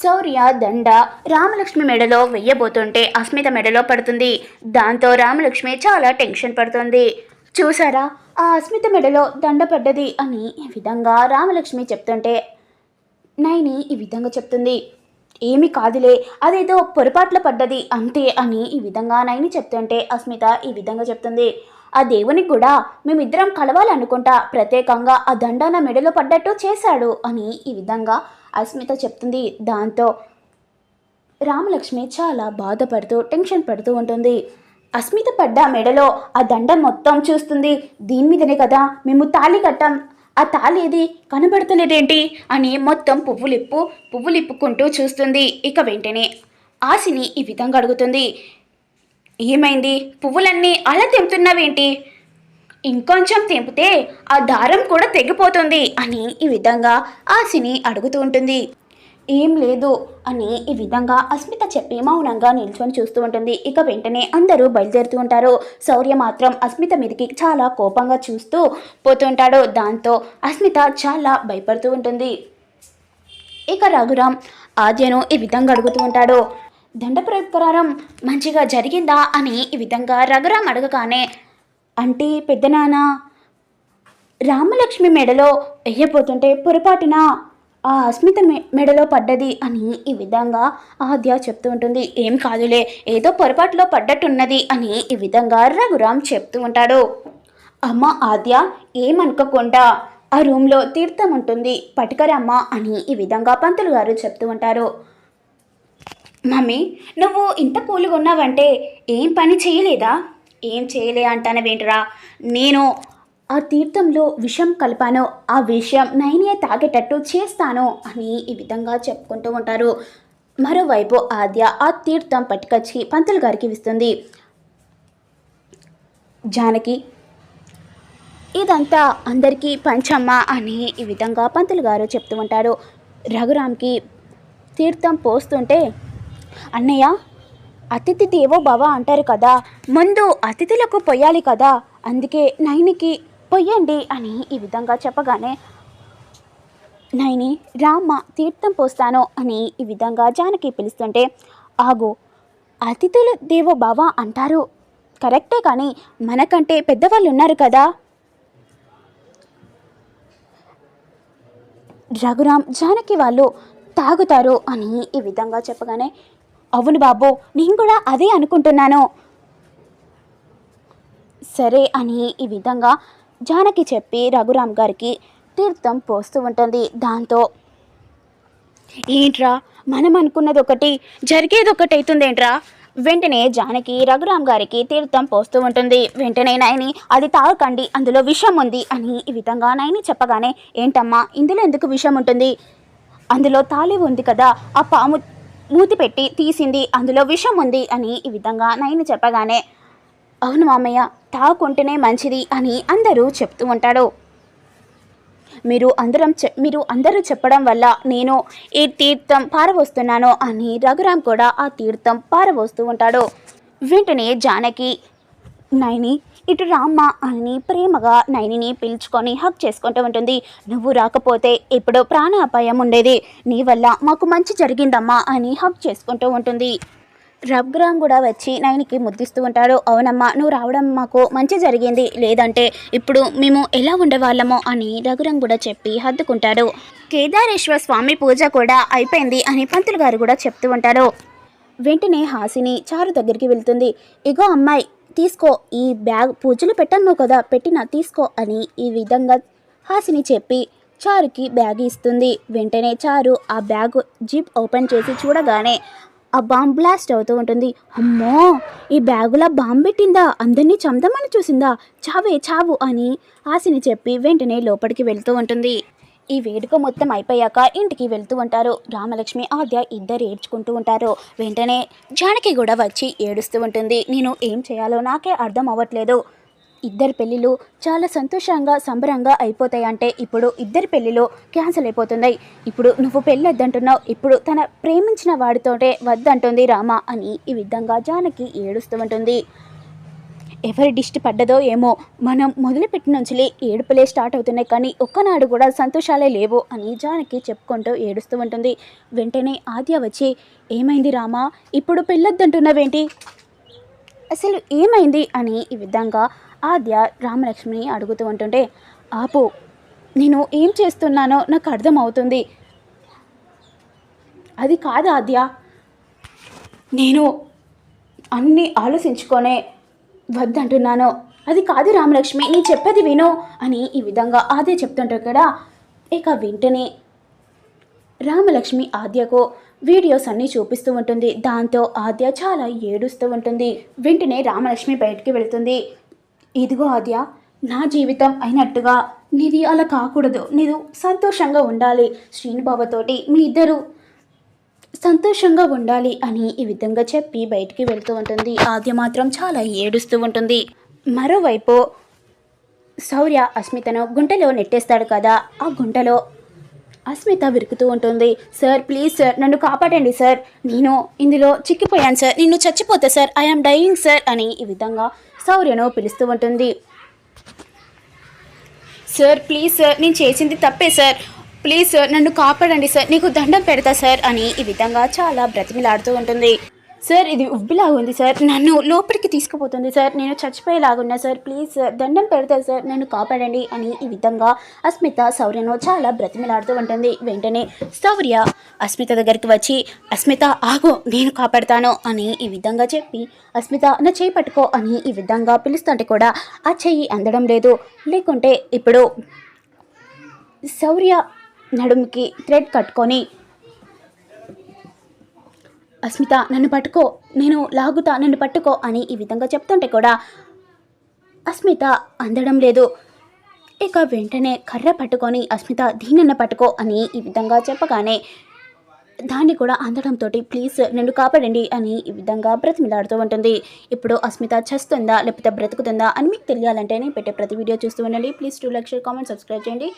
శౌర్య దండ రామలక్ష్మి మెడలో వెయ్యబోతుంటే అస్మిత మెడలో పడుతుంది. దాంతో రామలక్ష్మి చాలా టెన్షన్ పడుతుంది. చూసారా? ఆ అస్మిత మెడలో దండ పడ్డది అని ఈ విధంగా రామలక్ష్మి చెప్తుంటే నైని ఈ విధంగా చెప్తుంది. ఏమి కాదులే అదేదో పొరపాట్ల పడ్డది అంతే అని ఈ విధంగా నైని చెప్తుంటే అస్మిత ఈ విధంగా చెప్తుంది. ఆ దేవునికి కూడా మేమిద్దరం కలవాలనుకుంటా ప్రత్యేకంగా ఆ దండాన మెడలో పడ్డట్టు చేశాడు అని ఈ విధంగా అస్మిత చెప్తుంది. దాంతో రామలక్ష్మి చాలా బాధపడుతూ టెన్షన్ పడుతూ ఉంటుంది. అస్మిత పడ్డ మెడలో ఆ దండ మొత్తం చూస్తుంది. దీని మీదనే కదా మేము తాళి కట్టాం. ఆ తాళి ఏది? కనబడతలేదేంటి అని మొత్తం పువ్వులిప్పు పువ్వులిప్పుకుంటూ చూస్తుంది. ఇక వెంటనే ఆశిని ఈ విధంగా అడుగుతుంది. ఏమైంది? పువ్వులన్నీ అలా తెంపుతున్నావేంటి? ఇంకొంచెం తెంపితే ఆ దారం కూడా తెగిపోతుంది అని ఈ విధంగా ఆశిని అడుగుతూ ఉంటుంది. ఏం లేదు అని ఈ విధంగా అస్మిత చెప్పి మౌనంగా నిల్చొని చూస్తూ ఉంటుంది. ఇక వెంటనే అందరూ బయలుదేరుతూ ఉంటారు. శౌర్య మాత్రం అస్మిత మీదకి చాలా కోపంగా చూస్తూ పోతుంటాడు. దాంతో అస్మిత చాలా భయపడుతూ ఉంటుంది. ఇక రఘురాం ఆద్యను ఈ విధంగా అడుగుతూ ఉంటాడు. దండ ప్రకారం మంచిగా జరిగిందా అని ఈ విధంగా రఘురాం అడగగానే అంటే పెద్దనాన్న రామలక్ష్మి మెడలో వెయ్యబోతుంటే పొరపాటున? ఆ అస్మిత మె మెడలో పడ్డది అని ఈ విధంగా ఆద్య చెప్తూ ఉంటుంది. ఏం కాదులే ఏదో పొరపాటులో పడ్డట్టున్నది అని ఈ విధంగా రఘురామ్ చెప్తూ ఉంటాడు. అమ్మ ఆద్య ఏమనుకోకుండా ఆ రూమ్లో తీర్థం ఉంటుంది పట్టుకరమ్మ అని ఈ విధంగా పంతులు గారు చెప్తూ ఉంటారు. మమ్మీ నువ్వు ఇంత కూలుగా ఉన్నావంటే ఏం పని చేయలేదా? ఏం చేయలే అంటానవేంటరా? నేను ఆ తీర్థంలో విషం కలిపాను ఆ విషయం నైనే తాగేటట్టు చేస్తాను అని ఈ విధంగా చెప్పుకుంటూ ఉంటారు. మరోవైపు ఆద్య ఆ తీర్థం పట్టుకొచ్చి పంతులు గారికి ఇస్తుంది. జానకి ఇదంతా అందరికీ పంచమ్మ అని ఈ విధంగా పంతులు గారు చెప్తూ ఉంటారు. రఘురామ్కి తీర్థం పోస్తుంటే అన్నయ్య అతిథి దేవో భవ అంటారు కదా ముందు అతిథులకు పొయ్యాలి కదా అందుకే నైనికి పొయ్యండి అని ఈ విధంగా చెప్పగానే నైని రామ్మ తీర్థం పోస్తాను అని ఈ విధంగా జానకి పిలుస్తుంటే ఆగు అతిథులు దేవో భవ అంటారు. కరెక్టే కానీ మనకంటే పెద్దవాళ్ళు ఉన్నారు కదా. రఘురామ్ జానకి వాళ్ళు తాగుతారు అని ఈ విధంగా చెప్పగానే అవును బాబు నేను కూడా అదే అనుకుంటున్నాను. సరే అని ఈ విధంగా జానకి చెప్పి రఘురామ్ గారికి తీర్థం పోస్తూ ఉంటుంది దాంతో. ఏంట్రా మనం అనుకున్నది ఒకటి జరిగేది ఒకటి అవుతుందేంట్రా? వెంటనే జానకి రఘురామ్ గారికి తీర్థం పోస్తూ ఉంటుంది. వెంటనే నయని అది తాగకండి అందులో విషం ఉంది అని ఈ విధంగా నయని చెప్పగానే ఏంటమ్మా ఇందులో ఎందుకు విషం ఉంటుంది? అందులో తాళి ఉంది కదా ఆ పాము మూతి పెట్టి తీసింది. అందులో విషం ఉంది అని ఈ విధంగా నయని చెప్పగానే అవును మామయ్య తాకుంటేనే మంచిది అని అందరూ చెప్తూ ఉంటాడు. మీరు అందరం మీరు అందరూ చెప్పడం వల్ల నేను ఈ తీర్థం పారవోస్తున్నాను అని రఘురాం కూడా ఆ తీర్థం పారవోస్తూ ఉంటాడు. వెంటనే జానకి నైని ఇటు రామ్మ అని ప్రేమగా నైనిని పిలుచుకొని హక్ చేసుకుంటూ ఉంటుంది. నువ్వు రాకపోతే ఇప్పుడు ప్రాణ అపాయం ఉండేది. నీ వల్ల మాకు మంచి జరిగిందమ్మా అని హక్ చేసుకుంటూ ఉంటుంది. రబ్గ్రామ్ కూడా వచ్చి నైనికి ముద్దిస్తూ ఉంటాడు. అవునమ్మా నువ్వు రావడం మాకు మంచి జరిగింది. లేదంటే ఇప్పుడు మేము ఎలా ఉండేవాళ్ళమో అని రఘురామ్ కూడా చెప్పి హద్దుకుంటాడు. కేదారేశ్వర స్వామి పూజ కూడా అయిపోయింది అని పంతులు గారు కూడా చెప్తూ ఉంటారు. వెంటనే హాసిని చారు దగ్గరికి వెళ్తుంది. ఇగో అమ్మాయి తీసుకో ఈ బ్యాగ్ పూజలు పెట్టను కదా పెట్టిన తీసుకో అని ఈ విధంగా హాసిని చెప్పి చారుకి బ్యాగ్ ఇస్తుంది. వెంటనే చారు ఆ బ్యాగ్ జిప్ ఓపెన్ చేసి చూడగానే ఆ బాంబ్ బ్లాస్ట్ అవుతూ ఉంటుంది. అమ్మో ఈ బ్యాగులో బాంబ్ పెట్టిందా? అందరినీ చందమని చూసిందా? చావే చావు అని ఆశని చెప్పి వెంటనే లోపలికి వెళ్తూ ఉంటుంది. ఈ వేడుక మొత్తం అయిపోయాక ఇంటికి వెళ్తూ ఉంటారు. రామలక్ష్మి ఆద్య ఇద్దరు ఏడ్చుకుంటూ ఉంటారు. వెంటనే జానకి కూడా వచ్చి ఏడుస్తూ ఉంటుంది. నేను ఏం చేయాలో నాకే అర్థం అవ్వట్లేదు. ఇద్దరు పెళ్ళిళ్ళు చాలా సంతోషంగా సంబరంగా అయిపోతాయి అంటే ఇప్పుడు ఇద్దరి పెళ్ళిళ్ళు క్యాన్సిల్ అయిపోతున్నాయి. ఇప్పుడు నువ్వు పెళ్ళొద్దంటున్నావు. ఇప్పుడు తన ప్రేమించిన వాడితోటే వద్దంటుంది రామ అని ఈ విధంగా జానకి ఏడుస్తూ ఉంటుంది. ఎవరి దిష్టి పడ్డదో ఏమో. మనం మొదలుపెట్టిన నుంచి ఏడుపులే స్టార్ట్ అవుతున్నాయి కానీ ఒక్కనాడు కూడా సంతోషాలే లేవు అని జానకి చెప్పుకుంటూ ఏడుస్తూ ఉంటుంది. వెంటనే ఆద్య వచ్చి ఏమైంది రామా? ఇప్పుడు పెళ్ళొద్దంటున్నావేంటి? అసలు ఏమైంది? అని ఈ విధంగా ఆద్య రామలక్ష్మిని అడుగుతూ ఉంటుంటే ఆపు నేను ఏం చేస్తున్నానో నాకు అర్థమవుతుంది. అది కాదు ఆద్య. నేను అన్నీ ఆలోచించుకొనే వద్దంటున్నాను. అది కాదు రామలక్ష్మి నీ చెప్పేది విను అని ఈ విధంగా ఆద్య చెప్తుంటారు కదా. ఇక వెంటనే రామలక్ష్మి ఆద్యకు వీడియోస్ అన్నీ చూపిస్తూ ఉంటుంది. దాంతో ఆద్య చాలా ఏడుస్తూ ఉంటుంది. వెంటనే రామలక్ష్మి బయటికి వెళుతుంది. ఇదిగో ఆద్య నా జీవితం అయినట్టుగా నీది అలా కాకూడదు. నీదు సంతోషంగా ఉండాలి. శ్రీనుబాబతోటి మీ ఇద్దరు సంతోషంగా ఉండాలి అని ఈ విధంగా చెప్పి బయటికి వెళ్తూ ఉంటుంది. ఆద్య మాత్రం చాలా ఏడుస్తూ ఉంటుంది. మరోవైపు శౌర్య అస్మితను గుంటలో నెట్టేస్తాడు కదా. ఆ గుంటలో అస్మిత విరుకుతూ ఉంటుంది. సార్ ప్లీజ్ సార్ నన్ను కాపాడండి సార్. నేను ఇందులో చిక్కిపోయాను సార్. నిన్ను చచ్చిపోతా సార్. ఐఎమ్ డైయింగ్ సార్ అని ఈ విధంగా శౌర్యను పిలుస్తూ ఉంటుంది. సార్ ప్లీజ్ సార్ నేను చేసింది తప్పే సార్. ప్లీజ్ సార్ నన్ను కాపాడండి సార్ నీకు దండం పెడతా సార్ అని ఈ విధంగా చాలా బ్రతిమిలాడుతూ ఉంటుంది. సార్ ఇది ఉబ్బిలాగా ఉంది సార్ నన్ను లోపలికి తీసుకుపోతుంది సార్ నేను చచ్చిపోయేలాగున్నా సార్ ప్లీజ్ సార్ దండం పెడతా సార్ నన్ను కాపాడండి అని ఈ విధంగా అస్మిత శౌర్యను చాలా బ్రతిమిలాడుతూ ఉంటుంది. వెంటనే శౌర్య అస్మిత దగ్గరికి వచ్చి అస్మిత ఆగు నేను కాపాడతాను అని ఈ విధంగా చెప్పి అస్మిత నా చేయి పట్టుకో అని ఈ విధంగా పిలుస్తుంటే కూడా ఆ చెయ్యి అందడం లేదు. లేకుంటే ఇప్పుడు శౌర్య నడుముకి థ్రెడ్ కట్టుకొని అస్మిత నన్ను పట్టుకో నేను లాగుతా నన్ను పట్టుకో అని ఈ విధంగా చెప్తుంటే కూడా అస్మిత అందడం లేదు. ఇక వెంటనే కర్ర పట్టుకొని అస్మిత దీనన్న పట్టుకో అని ఈ విధంగా చెప్పగానే దాన్ని కూడా అందడంతో ప్లీజ్ నన్ను కాపాడండి అని ఈ విధంగా బ్రతిమిలాడుతూ ఉంటుంది. ఇప్పుడు అస్మిత చేస్తుందా లేకపోతే బ్రతుకుతుందా అని మీకు తెలియాలంటే నేను పెట్టే ప్రతి వీడియో చూస్తూ ఉండండి. ప్లీజ్ టూ లక్ష కామెంట్ సబ్స్క్రైబ్ చేయండి.